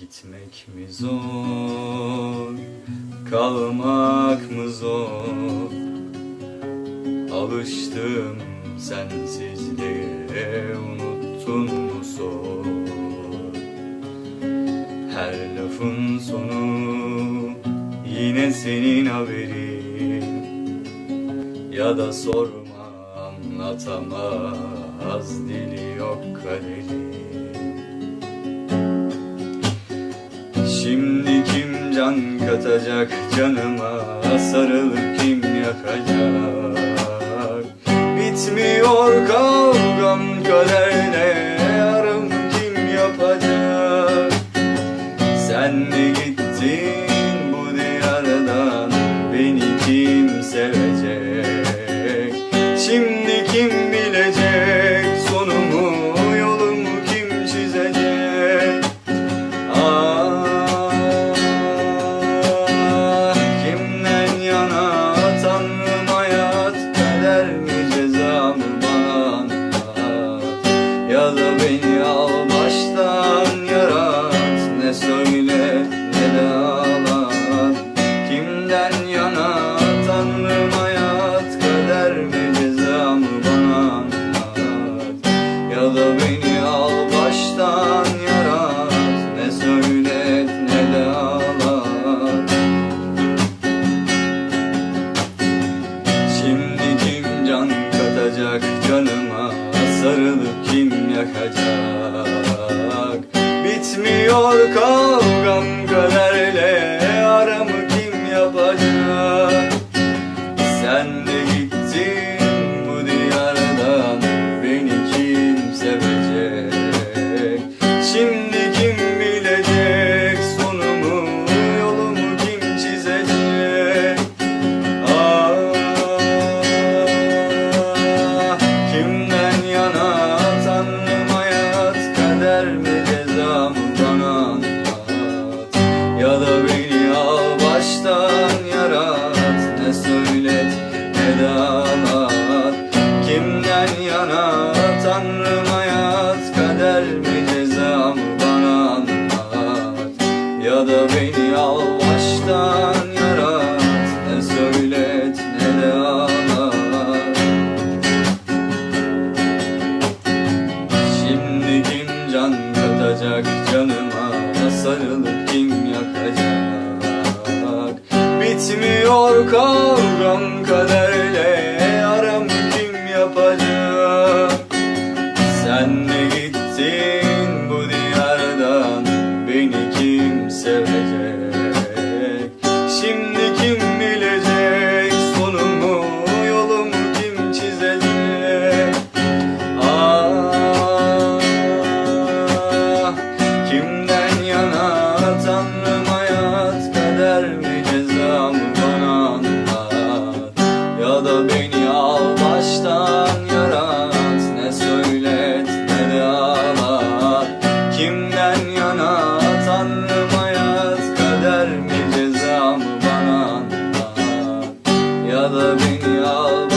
Gitmek mi zor, kalmak mı zor? Alıştım sensizliğe unuttun mu sor? Her lafın sonu yine senin haberin. Ya da sorma anlatamaz dili yok kaderin katacak canıma Sarılıp kim yakacak? Bitmiyor kavgam kaderle ya da beni al baştan yarat. Ne söyle ne de ağlat kimden yana tanrım hayat kader mi ceza mı bana anlat. Ya da beni kim yakacak Ya da beni al baştan yarat Ne söylet ne de ağlat Şimdi kim can katacak canıma Sarılıp kim yakacak? Bitmiyor kavgam kader da beni al baştan yarat. Ne söylet ne de ağlat. Kimden yana tanrım hayat Kader mi ceza mı bana anlat. Ya da beni al